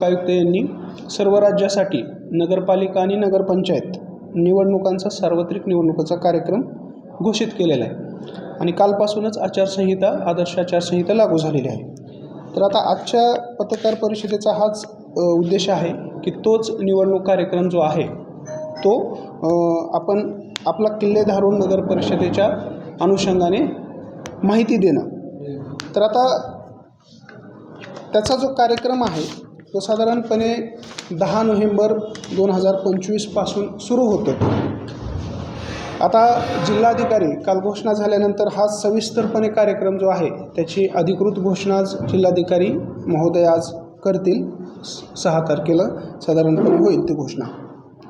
आयुक्त यांनी सर्व राज्यासाठी नगरपालिका आणि नगरपंचायत निवडणुकांचा सार्वत्रिक निवडणुकाचा कार्यक्रम घोषित केलेला आहे. आणि कालपासूनच आचारसंहिता आदर्श आचारसंहिता लागू झालेली आहे. तर आता आजच्या पत्रकार परिषदेचा हाच उद्देश आहे की तोच निवडणूक कार्यक्रम जो आहे तो आपण आपला किल्ले धारून नगर परिषदेच्या अनुषंगाने माहिती देणं. तर आता त्याचा जो कार्यक्रम आहे तो साधारणपणे दहा नोव्हेंबर दोन हजार पंचवीसपासून सुरू होतो. आता जिल्हाधिकारी काल घोषणा झाल्यानंतर हा सविस्तरपणे कार्यक्रम जो आहे त्याची अधिकृत घोषणा आज जिल्हाधिकारी महोदय आज करतील. सहा तारखेला साधारणपणे होईल ती घोषणा.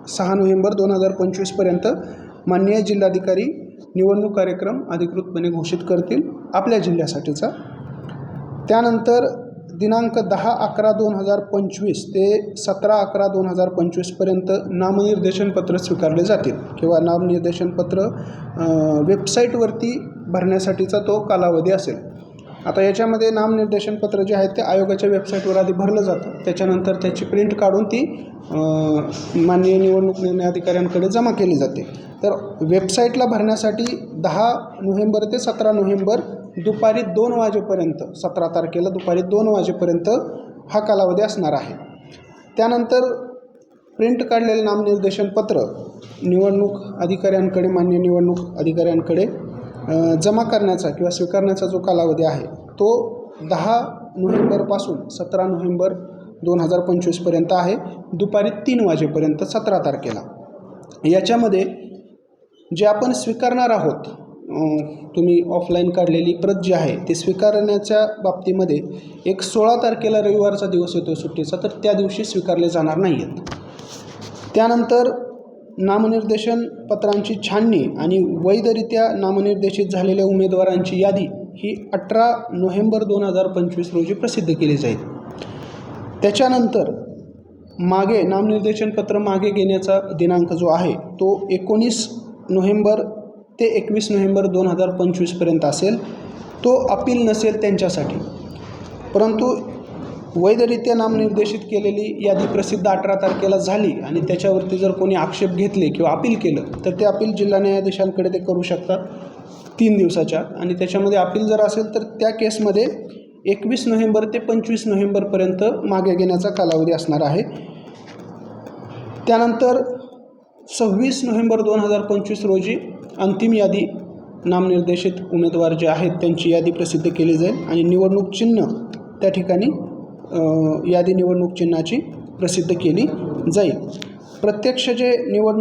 सहा नोव्हेंबर दोन हजार पंचवीसपर्यंत माननीय जिल्हाधिकारी निवडणूक कार्यक्रम अधिकृतपणे घोषित करतील आपल्या जिल्ह्यासाठीचा. त्यानंतर दिनांक दहा अकरा दोन हजार पंचवीस ते सतरा अकरा दोन हजार पंचवीसपर्यंत नामनिर्देशनपत्र स्वीकारले जातील किंवा नामनिर्देशनपत्र वेबसाईटवरती भरण्यासाठीचा तो कालावधी असेल. आता याच्यामध्ये नामनिर्देशनपत्र जे आहेत ते आयोगाच्या वेबसाईटवर आधी भरलं जातं. त्याच्यानंतर त्याची प्रिंट काढून ती माननीय निवडणूक निर्णय अधिकाऱ्यांकडे जमा केली जाते. तर वेबसाईटला भरण्यासाठी दहा नोव्हेंबर ते सतरा नोव्हेंबर दुपारी दोन वाजेपर्यंत सतरा तारखेला दुपारी दोन वाजेपर्यंत हा कालावधी असणार आहे. त्यानंतर प्रिंट काढलेलं नामनिर्देशन पत्र निवडणूक अधिकाऱ्यांकडे मान्य निवडणूक अधिकाऱ्यांकडे जमा करण्याचा किंवा स्वीकारण्याचा जो कालावधी आहे तो दहा नोव्हेंबरपासून सतरा नोव्हेंबर दोन हजार पंचवीसपर्यंत आहे. दुपारी तीन वाजेपर्यंत सतरा तारखेला. याच्यामध्ये जे आपण स्वीकारणार आहोत तुम्ही ऑफलाईन काढलेली प्रत जी आहे ती स्वीकारण्याच्या बाबतीमध्ये एक सोळा तारखेला रविवारचा दिवस येतो सुट्टीचा तर त्या दिवशी स्वीकारले जाणार नाही आहेत त्यानंतर नामनिर्देशन पत्रांची छाननी आणि वैधरित्या नामनिर्देशित झालेल्या उमेदवारांची यादी ही अठरा नोव्हेंबर दोन हजार पंचवीस रोजी प्रसिद्ध केली जाईल. त्याच्यानंतर मागे नामनिर्देशन पत्र मागे घेण्याचा दिनांक जो आहे तो एकोणीस नोव्हेंबर ते एकवीस नोव्हेंबर दोन हजार पंचवीसपर्यंत असेल तो अपील नसेल त्यांच्यासाठी. परंतु वैधरित्या नामनिर्देशित केलेली यादी प्रसिद्ध अठरा तारखेला झाली आणि त्याच्यावरती जर कोणी आक्षेप घेतले किंवा अपील केलं तर ते अपील जिल्हा न्यायाधीशांकडे ते करू शकतात तीन दिवसाच्या. आणि त्याच्यामध्ये अपील जर असेल तर त्या केसमध्ये एकवीस नोव्हेंबर ते पंचवीस नोव्हेंबरपर्यंत मागे घेण्याचा कालावधी असणार आहे. त्यानंतर सव्वीस नोव्हेंबर दोन हजार पंचवीस रोजी अंतिम यादी नामनिर्देशित उमेदवार जे आहेत त्यांची यादी प्रसिद्ध केली जाईल आणि निवडणूक चिन्ह त्या ठिकाणी यादी निवडणूक चिन्हाची प्रसिद्ध केली जाईल. प्रत्यक्ष जे निवड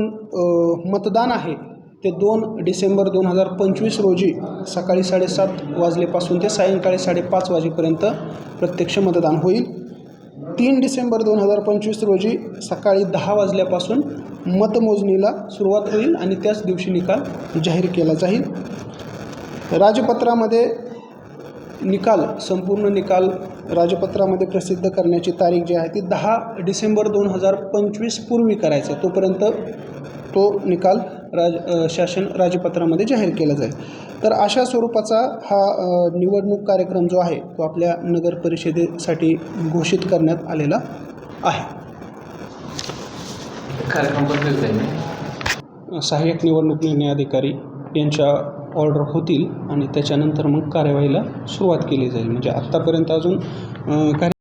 मतदान आहे ते दोन डिसेंबर दोन हजार पंचवीस रोजी सकाळी साडेसात वाजलेपासून ते सायंकाळी साडेपाच वाजेपर्यंत प्रत्यक्ष मतदान होईल. तीन डिसेंबर दोन हजार पंचवीस रोजी सकाळी दहा वाजल्यापासून मतमोजणीला सुरुवात होईल आणि त्याच दिवशी निकाल जाहीर केला जाईल. राजपत्रामध्ये निकाल संपूर्ण निकाल राजपत्रामध्ये प्रसिद्ध करण्याची तारीख जी आहे ती दहा डिसेंबर दोन हजार पंचवीस पूर्वी करायचा तोपर्यंत तो निकाल राज शासन राजपत्रामध्ये जाहीर केला जाईल. तर अशा स्वरूपाचा हा निवडणूक कार्यक्रम जो आहे तो आपल्या नगर परिषदेसाठी घोषित करण्यात आलेला आहे. कार्यक्रम बदलेल जाईल सहाय्यक निवडणूक निर्णय अधिकारी यांच्या ऑर्डर होतील आणि त्याच्यानंतर मग कार्यवाहीला सुरुवात केली जाईल. म्हणजे आत्तापर्यंत अजून कार्य